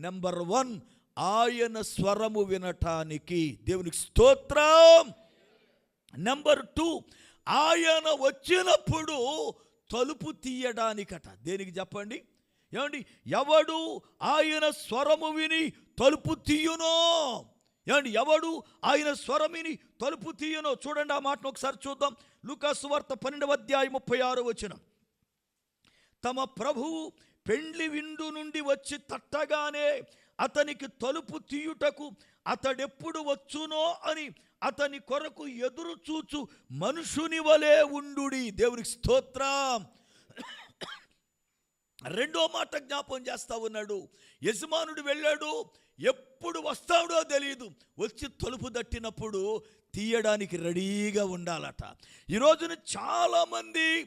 Number one ఆయన స్వరము వినటానికి దేవునికి స్తోత్రం. నెంబర్ టూ ఆయన వచ్చినప్పుడు తలుపు తీయడానికట. దేనికి చెప్పండి? ఏమండి? ఎవడు ఆయన స్వరము విని తలుపు తీయునో? ఏమండి? ఎవడు ఆయన స్వరం విని తలుపు తీయునో? చూడండి ఆ మాటను ఒకసారి చూద్దాం. లుకాసు వార్త పన్నెండవ అధ్యాయం ముప్పై ఆరు వచ్చిన తమ ప్రభువు పెండ్లి విందు నుండి వచ్చి తట్టగానే అతనికి తలుపు తీయుటకు అతడెప్పుడు వచ్చునో అని అతని కొరకు ఎదురు చూచు మనుషుని వలె ఉండుడి. దేవునికి స్తోత్రం. రెండో మాట జ్ఞాపం చేస్తా ఉన్నాడు. యజమానుడు వెళ్ళాడు. ఎప్పుడు వస్తాడో తెలియదు వచ్చి తలుపు తట్టినప్పుడు తీయడానికి రెడీగా ఉండాలట. ఈ రోజున చాలామంది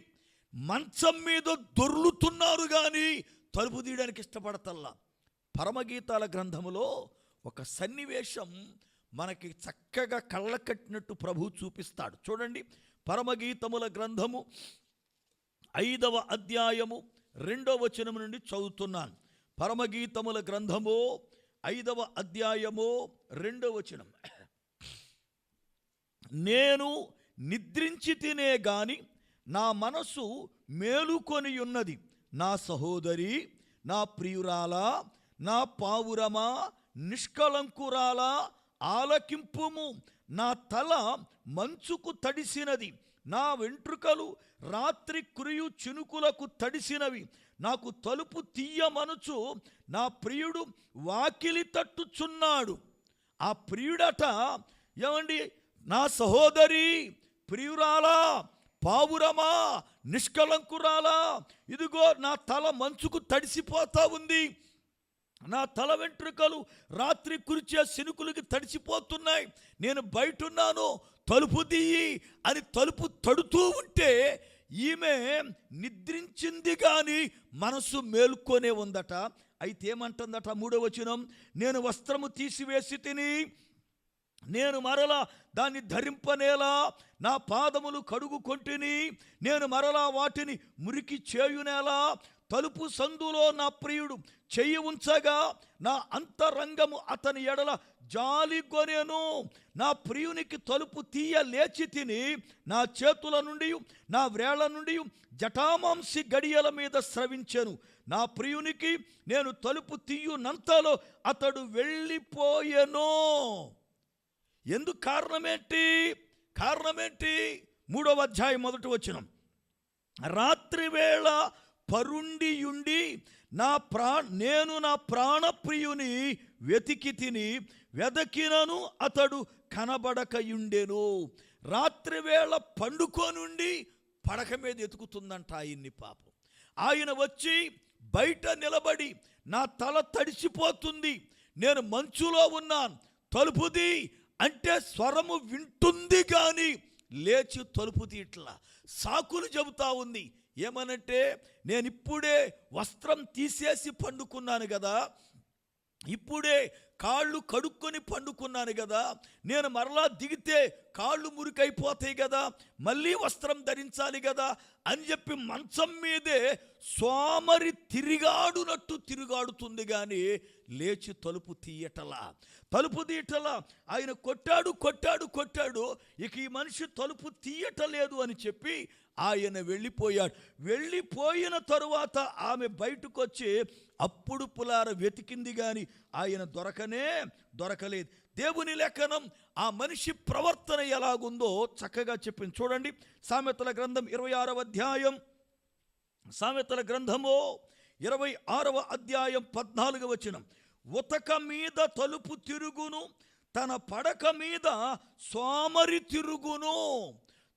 మంచం మీద దొర్లుతున్నారు కానీ తలుపు తీయడానికి ఇష్టపడతల్లా. పరమగీతాల గ్రంథములో ఒక సన్నివేశం మనకి చక్కగా కళ్ళ కట్టినట్టు ప్రభు చూపిస్తాడు. చూడండి పరమగీతముల గ్రంథము ఐదవ అధ్యాయము రెండవ వచనం నుండి చదువుతున్నాను. పరమగీతముల గ్రంథము ఐదవ అధ్యాయము రెండవ వచనం. నేను నిద్రించి తినే కానీ నా మనసు మేలుకొని ఉన్నది. నా సహోదరి నా ప్రియురాలా నా పావురమా నిష్కళంకురాలా ఆలకింపుము. నా తల మంచుకు తడిసినది. నా వెంట్రుకలు రాత్రి కురియు చినుకులకు తడిసినవి. నాకు తలుపు తీయమనుచు నా ప్రియుడు వాకిలి తట్టుచున్నాడు. ఆ ప్రియుడట ఏమండి? నా సహోదరి ప్రియురాలా పావురమా? నిష్కలంకురాలా? ఇదిగో నా తల మంచుకు తడిసిపోతా ఉంది. నా తల వెంట్రుకలు రాత్రి కురిచే శనుకులకి తడిసిపోతున్నాయి. నేను బయటున్నాను తలుపు తీయి అని తలుపు తడుతూ ఉంటే ఈమె నిద్రించింది కానీ మనసు మేల్కొనే ఉందట. అయితే ఏమంటుందట మూడో వచనం? నేను వస్త్రము తీసివేసి తిని నేను మరలా దాన్ని ధరింపనేలా నా పాదములు కడుగు కొంటిని నేను మరలా వాటిని మురికి చేయునేలా తలుపు సందులో నా ప్రియుడు చెయ్యి ఉంచగా నా అంతరంగము అతని ఎడల జాలి కొనేను నా ప్రియునికి తలుపు తీయ లేచి తిని నా చేతుల నుండి నా వ్రేళ్ళ నుండి జటామాంసి గడియల మీద స్రవించెను. నా ప్రియునికి నేను తలుపు తీయునంతలో అతడు వెళ్ళిపోయెను. ఎందుకు కారణమేంటి? కారణమేంటి? మూడవ అధ్యాయం మొదటి వచ్చిన రాత్రి వేళ పరుండియుండి నా ప్రా నేను నా ప్రాణప్రియుని వెతికి తిని వెదకినను అతడు కనబడకయుండెను. రాత్రి వేళ పండుకోనుండి పడక మీద ఎతుకుతుందంట ఆయన్ని పాపం. ఆయన వచ్చి బయట నిలబడి నా తల తడిసిపోతుంది. నేను మంచులో ఉన్నాను. తలుపుది అంటే స్వరము వింటుంది కానీ లేచి తలుపు తీట్లా. సాకులు చెబుతా ఉంది. ఏమనంటే నేను ఇప్పుడే వస్త్రం తీసేసి పండుకున్నాను కదా ఇప్పుడే కాళ్ళు కడుక్కొని పండుకున్నాను కదా. నేను మరలా దిగితే కాళ్ళు మురికైపోతాయి కదా. మళ్ళీ వస్త్రం ధరించాలి కదా అని చెప్పి మంచం మీదే సోమరి తిరిగాడునట్టు తిరుగాడుతుంది కానీ లేచి తలుపు తీయటలా. తలుపు తీయటలా. ఆయన కొట్టాడు కొట్టాడు కొట్టాడు. ఇక ఈ మనిషి తలుపు తీయటలేదు అని చెప్పి ఆయన వెళ్ళిపోయాడు. వెళ్ళిపోయిన తరువాత ఆమె బయటకు వచ్చి అప్పుడు పులార వెతికింది కానీ ఆయన దొరకని దొరకలేదు. దేవుని లేఖనం ఆ మనిషి ప్రవర్తన ఎలాగుందో చక్కగా చెప్పింది. చూడండి సామెతల గ్రంథం ఇరవై ఆరవ అధ్యాయం. సామెతల గ్రంథము ఇరవై ఆరవ అధ్యాయం పద్నాలుగు వచనం. ఉతక మీద తలుపు తిరుగును తన పడక మీద సోమరి తిరుగును.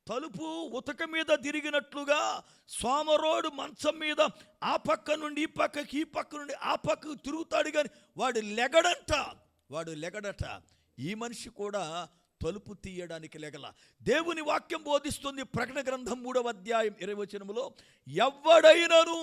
తలుపు ఉతక మీద తిరిగినట్లుగా సోమరోడు మంచం మీద ఆ పక్క నుండి ఈ పక్కకి ఈ పక్క నుండి ఆ పక్కకు తిరుగుతాడు కానీ వాడు లెగడంట వాడు లెగడట. ఈ మనిషి కూడా తలుపు తీయడానికి లెగల. దేవుని వాక్యం బోధిస్తుంది ప్రకటన గ్రంథం మూడవ అధ్యాయం ఇరవై వచనములో ఎవడైనను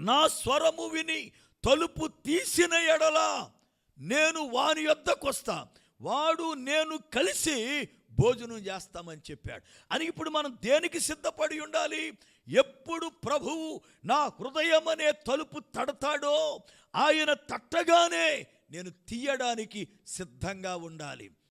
నా స్వరము విని తలుపు తీసిన ఎడల నేను వాని యొద్దకొస్తా. వాడు నేను కలిసి భోజనం చేస్తామని చెప్పాడు. అని ఇప్పుడు మనం దేనికి సిద్ధపడి ఉండాలి? ఎప్పుడు ప్రభువు నా హృదయం అనే తలుపు తడతాడో ఆయన తట్టగానే నేను తీయడానికి సిద్ధంగా ఉండాలి.